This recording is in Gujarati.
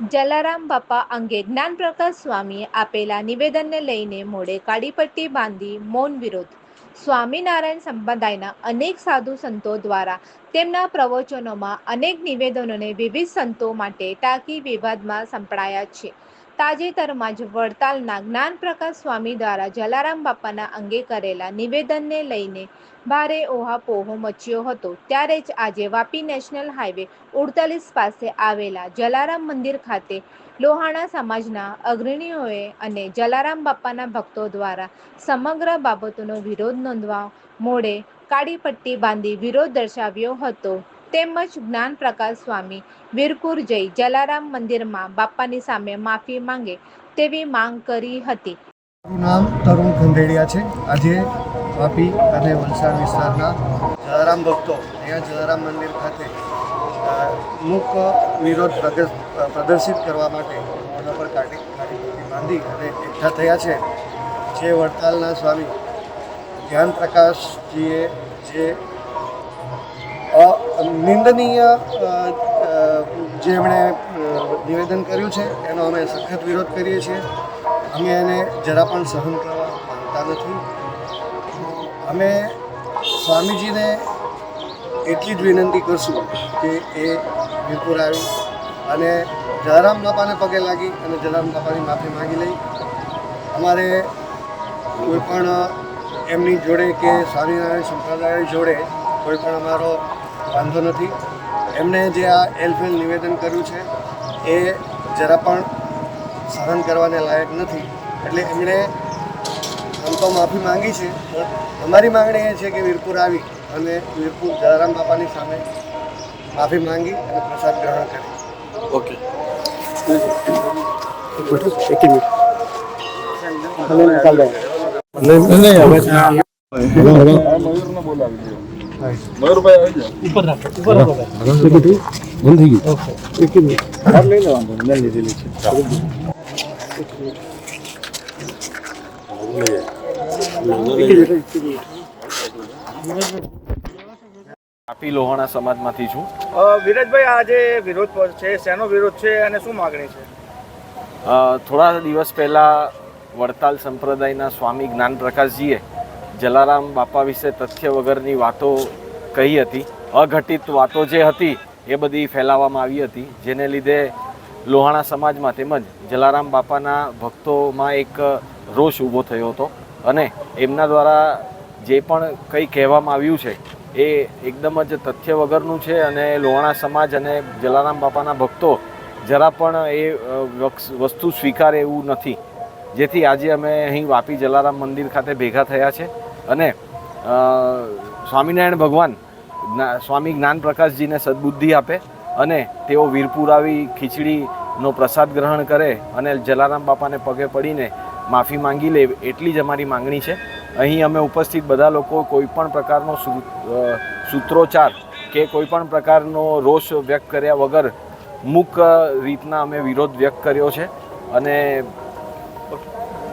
જલારામ બાપા અંગે જ્ઞાનપ્રકાશ સ્વામીએ આપેલા નિવેદનને લઈને મોડે કાળીપટ્ટી બાંધી મૌન વિરોધ. સ્વામિનારાયણ સંપ્રદાયના અનેક સાધુ સંતો દ્વારા તેમના પ્રવચનોમાં અનેક નિવેદનોને વિવિધ સંતો માટે ટાંકી વિવાદમાં સંપડાયા છે. તાજેતરમાં જ વડતાલના જ્ઞાનપ્રકાશ સ્વામી દ્વારા જલારામ બાપાના અંગે કરેલા નિવેદનને લઈને ભારે ઓહાપોહો મચ્યો હતો. ત્યારે જ આજે વાપી નેશનલ હાઈવે ઉડતાલીસ પાસે આવેલા જલારામ મંદિર ખાતે લોહાણા સમાજના અગ્રણીઓએ અને જલારામ બાપાના ભક્તો દ્વારા સમગ્ર બાબતોનો વિરોધ નોંધવા મોડે કાળી પટ્ટી બાંધી વિરોધ દર્શાવ્યો હતો. તેમજ જ્ઞાન પ્રકાશ સ્વામી વીરપુર જઈ જલારામ મંદિરમાં બાપાની સામે માફી માંગે તેવી માંગ કરી હતી. મારું નામ તરુણ ખંડેડિયા છે. આજે વાપી અને વલસાડ વિસ્તારના જલારામ ભક્તો અહીંયા જલારામ મંદિર ખાતે મુક વિરોધ પ્રદર્શ- પ્રદર્શિત કરવા માટે મોઢા પર કાઢી કાઢી બાંધી અને એકઠા થયા છે. જે વડતાલના સ્વામી ધ્યાન પ્રકાશજીએ જે નિંદનીય અ, અ, જે એમણે નિવેદન કર્યું છે એનો અમે સખત વિરોધ કરીએ છીએ. અમે એને જરા પણ સહન કરવા માંગતા નથી. અમે સ્વામીજીને એટલી જ વિનંતી કરશું કે એ વીરપુર આવી અને જલારામ બાપાને પગે લાગી અને જલારામ બાપાની માફી માંગી લઈ. અમારે કોઈ પણ એમની જોડે કે સ્વામિનારાયણ સંપ્રદાય જોડે કોઈ પણ અમારો વાંધો નથી. એમણે જે આ એલફેલ નિવેદન કર્યું છે એ જરા પણ સહન કરવાને લાયક નથી. એટલે એમણે આમ તો માફી માંગી છે પણ અમારી માંગણી એ છે કે વીરપુર આવી અને વીરપુર જલારામ બાપાની સામે માફી માંગી અને પ્રસાદ ગ્રહણ કરે. ઓકે. આપી લોહાણા સમાજમાંથી છું. વિરાજભાઈ આ જે વિરોધ પર છે શેનો વિરોધ છે અને શું માગણી છે? થોડા દિવસ પહેલાં વડતાલ સંપ્રદાયના સ્વામી જ્ઞાનપ્રકાશજીએ જલારામ બાપા વિશે તથ્ય વગરની વાતો કહી હતી. અઘટિત વાતો જે હતી એ બધી ફેલાવવામાં આવી હતી. જેને લીધે લોહાણા સમાજમાં તેમજ જલારામ બાપાના ભક્તોમાં એક રોષ ઊભો થયો હતો અને એમના દ્વારા જે પણ કંઈ કહેવામાં આવ્યું છે એ એકદમ જ તથ્ય વગરનું છે અને લોહાણા સમાજ અને જલારામ બાપાના ભક્તો જરા પણ એ વસ્તુ સ્વીકારે એવું નથી. જેથી આજે અમે અહીં વાપી જલારામ મંદિર ખાતે ભેગા થયા છે. અને સ્વામિનારાયણ ભગવાન સ્વામી જ્ઞાન પ્રકાશજીને સદબુદ્ધિ આપે અને તેઓ વીરપુર આવી ખીચડીનો પ્રસાદ ગ્રહણ કરે અને જલારામ બાપાને પગે પડીને માફી માંગી લે એટલી જ અમારી માંગણી છે. અહીં અમે ઉપસ્થિત બધા લોકો કોઈપણ પ્રકારનો સૂત્રોચ્ચાર કે કોઈપણ પ્રકારનો રોષ વ્યક્ત કર્યા વગર મુક રીતના અમે વિરોધ વ્યક્ત કર્યો છે. અને